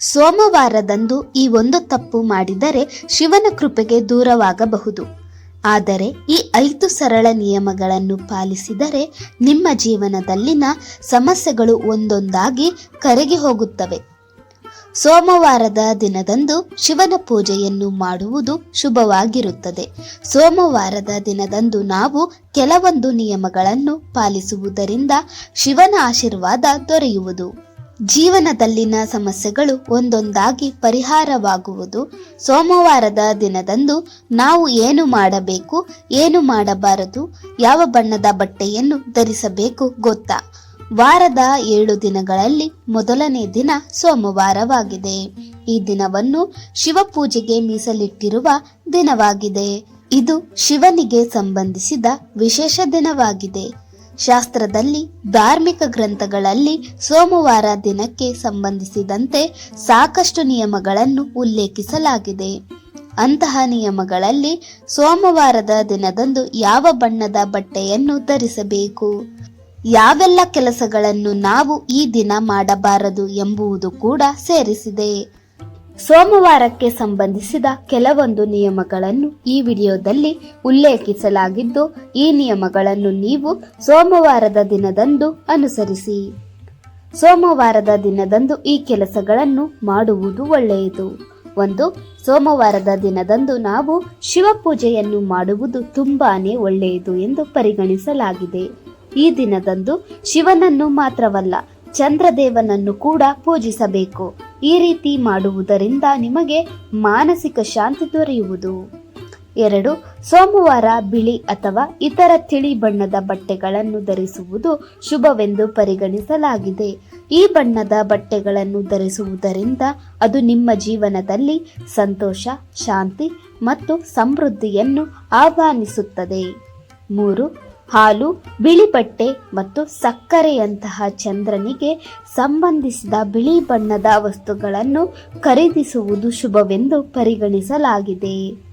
ಸೋಮವಾರದಂದು ಈ ಒಂದು ತಪ್ಪು ಮಾಡಿದರೆ ಶಿವನ ಕೃಪೆಗೆ ದೂರವಾಗಬಹುದು. ಆದರೆ ಈ ಐದು ಸರಳ ನಿಯಮಗಳನ್ನು ಪಾಲಿಸಿದರೆ ನಿಮ್ಮ ಜೀವನದಲ್ಲಿನ ಸಮಸ್ಯೆಗಳು ಒಂದೊಂದಾಗಿ ಕರಗಿ ಹೋಗುತ್ತವೆ. ಸೋಮವಾರದ ದಿನದಂದು ಶಿವನ ಪೂಜೆಯನ್ನು ಮಾಡುವುದು ಶುಭವಾಗಿರುತ್ತದೆ. ಸೋಮವಾರದ ದಿನದಂದು ನಾವು ಕೆಲವೊಂದು ನಿಯಮಗಳನ್ನು ಪಾಲಿಸುವುದರಿಂದ ಶಿವನ ಆಶೀರ್ವಾದ ದೊರೆಯುವುದು. ಜೀವನದಲ್ಲಿನ ಸಮಸ್ಯೆಗಳು ಒಂದೊಂದಾಗಿ ಪರಿಹಾರವಾಗುವುದು. ಸೋಮವಾರದ ದಿನದಂದು ನಾವು ಏನು ಮಾಡಬೇಕು, ಏನು ಮಾಡಬಾರದು, ಯಾವ ಬಣ್ಣದ ಬಟ್ಟೆಯನ್ನು ಧರಿಸಬೇಕು ಗೊತ್ತಾ? ವಾರದ ಏಳು ದಿನಗಳಲ್ಲಿ ಮೊದಲನೇ ದಿನ ಸೋಮವಾರವಾಗಿದೆ. ಈ ದಿನವನ್ನು ಶಿವಪೂಜೆಗೆ ಮೀಸಲಿಟ್ಟಿರುವ ದಿನವಾಗಿದೆ. ಇದು ಶಿವನಿಗೆ ಸಂಬಂಧಿಸಿದ ವಿಶೇಷ ದಿನವಾಗಿದೆ. ಶಾಸ್ತ್ರದಲ್ಲಿ ಧಾರ್ಮಿಕ ಗ್ರಂಥಗಳಲ್ಲಿ ಸೋಮವಾರ ದಿನಕ್ಕೆ ಸಂಬಂಧಿಸಿದಂತೆ ಸಾಕಷ್ಟು ನಿಯಮಗಳನ್ನು ಉಲ್ಲೇಖಿಸಲಾಗಿದೆ. ಅಂತಹ ನಿಯಮಗಳಲ್ಲಿ ಸೋಮವಾರದ ದಿನದಂದು ಯಾವ ಬಣ್ಣದ ಬಟ್ಟೆಯನ್ನು ಧರಿಸಬೇಕು? ಯಾವೆಲ್ಲ ಕೆಲಸಗಳನ್ನು ನಾವು ಈ ದಿನ ಮಾಡಬಾರದು ಎಂಬುವುದು ಕೂಡ ಸೇರಿಸಿದೆ. ಸೋಮವಾರಕ್ಕೆ ಸಂಬಂಧಿಸಿದ ಕೆಲವೊಂದು ನಿಯಮಗಳನ್ನು ಈ ವಿಡಿಯೋದಲ್ಲಿ ಉಲ್ಲೇಖಿಸಲಾಗಿದ್ದು, ಈ ನಿಯಮಗಳನ್ನು ನೀವು ಸೋಮವಾರದ ದಿನದಂದು ಅನುಸರಿಸಿ. ಸೋಮವಾರದ ದಿನದಂದು ಈ ಕೆಲಸಗಳನ್ನು ಮಾಡುವುದು ಒಳ್ಳೆಯದು. ಒಂದು, ಸೋಮವಾರದ ದಿನದಂದು ನಾವು ಶಿವಪೂಜೆಯನ್ನು ಮಾಡುವುದು ತುಂಬಾನೇ ಒಳ್ಳೆಯದು ಎಂದು ಪರಿಗಣಿಸಲಾಗಿದೆ. ಈ ದಿನದಂದು ಶಿವನನ್ನು ಮಾತ್ರವಲ್ಲ ಚಂದ್ರದೇವನನ್ನು ಕೂಡ ಪೂಜಿಸಬೇಕು. ಈ ರೀತಿ ಮಾಡುವುದರಿಂದ ನಿಮಗೆ ಮಾನಸಿಕ ಶಾಂತಿ ದೊರೆಯುವುದು. ಎರಡು, ಸೋಮವಾರ ಬಿಳಿ ಅಥವಾ ಇತರ ತಿಳಿ ಬಣ್ಣದ ಬಟ್ಟೆಗಳನ್ನು ಧರಿಸುವುದು ಶುಭವೆಂದು ಪರಿಗಣಿಸಲಾಗಿದೆ. ಈ ಬಣ್ಣದ ಬಟ್ಟೆಗಳನ್ನು ಧರಿಸುವುದರಿಂದ ಅದು ನಿಮ್ಮ ಜೀವನದಲ್ಲಿ ಸಂತೋಷ, ಶಾಂತಿ ಮತ್ತು ಸಮೃದ್ಧಿಯನ್ನು ಆಹ್ವಾನಿಸುತ್ತದೆ. ಮೂರು ಹಾಲು, ಬಿಳಿ ಬಟ್ಟೆ ಮತ್ತು ಸಕ್ಕರೆಯಂತಹ ಚಂದ್ರನಿಗೆ ಸಂಬಂಧಿಸಿದ ಬಿಳಿ ಬಣ್ಣದ ವಸ್ತುಗಳನ್ನು ಖರೀದಿಸುವುದು ಶುಭವೆಂದು ಪರಿಗಣಿಸಲಾಗಿದೆ.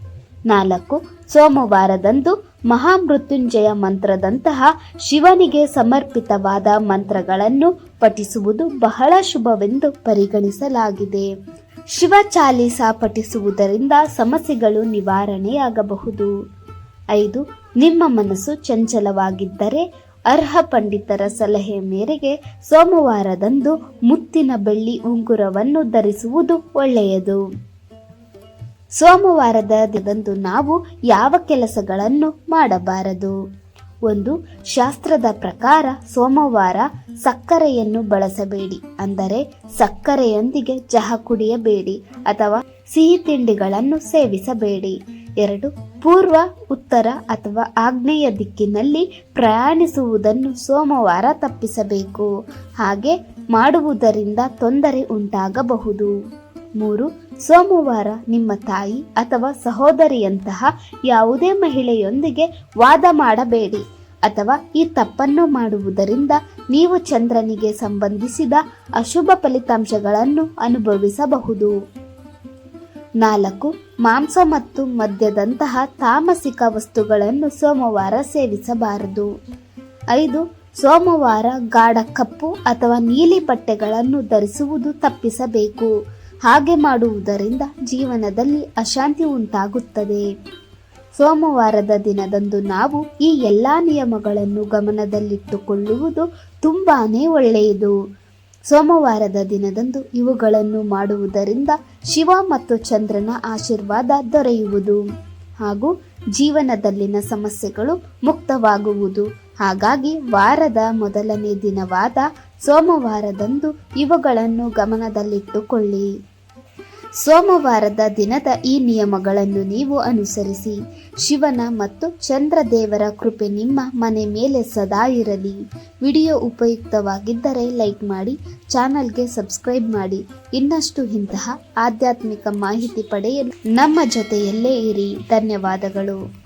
ನಾಲ್ಕು, ಸೋಮವಾರದಂದು ಮಹಾಮೃತ್ಯುಂಜಯ ಮಂತ್ರದಂತಹ ಶಿವನಿಗೆ ಸಮರ್ಪಿತವಾದ ಮಂತ್ರಗಳನ್ನು ಪಠಿಸುವುದು ಬಹಳ ಶುಭವೆಂದು ಪರಿಗಣಿಸಲಾಗಿದೆ. ಶಿವ ಚಾಲೀಸ ಪಠಿಸುವುದರಿಂದ ಸಮಸ್ಯೆಗಳು ನಿವಾರಣೆಯಾಗಬಹುದು. ಐದು ನಿಮ್ಮ ಮನಸ್ಸು ಚಂಚಲವಾಗಿದ್ದರೆ ಅರ್ಹ ಪಂಡಿತರ ಸಲಹೆ ಮೇರೆಗೆ ಸೋಮವಾರದಂದು ಮುತ್ತಿನ ಬೆಳ್ಳಿ ಉಂಗುರವನ್ನು ಧರಿಸುವುದು ಒಳ್ಳೆಯದು. ಸೋಮವಾರದ ದಿನದಂದು ನಾವು ಯಾವ ಕೆಲಸಗಳನ್ನು ಮಾಡಬಾರದು? ಒಂದು, ಶಾಸ್ತ್ರದ ಪ್ರಕಾರ ಸೋಮವಾರ ಸಕ್ಕರೆಯನ್ನು ಬಳಸಬೇಡಿ. ಅಂದರೆ ಸಕ್ಕರೆಯೊಂದಿಗೆ ಚಹಾ ಕುಡಿಯಬೇಡಿ ಅಥವಾ ಸಿಹಿ ತಿಂಡಿಗಳನ್ನು ಸೇವಿಸಬೇಡಿ. ಎರಡು ಪೂರ್ವ, ಉತ್ತರ ಅಥವಾ ಆಗ್ನೇಯ ದಿಕ್ಕಿನಲ್ಲಿ ಪ್ರಯಾಣಿಸುವುದನ್ನು ಸೋಮವಾರ ತಪ್ಪಿಸಬೇಕು. ಹಾಗೆ ಮಾಡುವುದರಿಂದ ತೊಂದರೆ ಉಂಟಾಗಬಹುದು. ಮೂರು, ಸೋಮವಾರ ನಿಮ್ಮ ತಾಯಿ ಅಥವಾ ಸಹೋದರಿಯಂತಹ ಯಾವುದೇ ಮಹಿಳೆಯೊಂದಿಗೆ ವಾದ ಮಾಡಬೇಡಿ ಅಥವಾ ಈ ತಪ್ಪನ್ನು ಮಾಡುವುದರಿಂದ ನೀವು ಚಂದ್ರನಿಗೆ ಸಂಬಂಧಿಸಿದ ಅಶುಭ ಫಲಿತಾಂಶಗಳನ್ನು ಅನುಭವಿಸಬಹುದು. ನಾಲ್ಕು ಮಾಂಸ ಮತ್ತು ಮದ್ಯದಂತಹ ತಾಮಸಿಕ ವಸ್ತುಗಳನ್ನು ಸೋಮವಾರ ಸೇವಿಸಬಾರದು. ಐದು, ಸೋಮವಾರ ಗಾಢ ಕಪ್ಪು ಅಥವಾ ನೀಲಿ ಬಟ್ಟೆಗಳನ್ನು ಧರಿಸುವುದು ತಪ್ಪಿಸಬೇಕು. ಹಾಗೆ ಮಾಡುವುದರಿಂದ ಜೀವನದಲ್ಲಿ ಅಶಾಂತಿ ಉಂಟಾಗುತ್ತದೆ. ಸೋಮವಾರದ ದಿನದಂದು ನಾವು ಈ ಎಲ್ಲ ನಿಯಮಗಳನ್ನು ಗಮನದಲ್ಲಿಟ್ಟುಕೊಳ್ಳುವುದು ತುಂಬಾನೇ ಒಳ್ಳೆಯದು. ಸೋಮವಾರದ ದಿನದಂದು ಇವುಗಳನ್ನು ಮಾಡುವುದರಿಂದ ಶಿವ ಮತ್ತು ಚಂದ್ರನ ಆಶೀರ್ವಾದ ದೊರೆಯುವುದು ಹಾಗೂ ಜೀವನದಲ್ಲಿನ ಸಮಸ್ಯೆಗಳು ಮುಕ್ತವಾಗುವುದು. ಹಾಗಾಗಿ ವಾರದ ಮೊದಲನೇ ದಿನವಾದ ಸೋಮವಾರದಂದು ಇವುಗಳನ್ನು ಗಮನದಲ್ಲಿಟ್ಟುಕೊಳ್ಳಿ. ಸೋಮವಾರದ ದಿನದ ಈ ನಿಯಮಗಳನ್ನು ನೀವು ಅನುಸರಿಸಿ. ಶಿವನ ಮತ್ತು ಚಂದ್ರದೇವರ ಕೃಪೆ ನಿಮ್ಮ ಮನೆ ಮೇಲೆ ಸದಾ ಇರಲಿ. ವಿಡಿಯೋ ಉಪಯುಕ್ತವಾಗಿದ್ದರೆ ಲೈಕ್ ಮಾಡಿ, ಚಾನಲ್ಗೆ ಸಬ್ಸ್ಕ್ರೈಬ್ ಮಾಡಿ. ಇನ್ನಷ್ಟು ಇಂತಹ ಆಧ್ಯಾತ್ಮಿಕ ಮಾಹಿತಿ ಪಡೆಯಲು ನಮ್ಮ ಜೊತೆಯಲ್ಲೇ ಇರಿ. ಧನ್ಯವಾದಗಳು.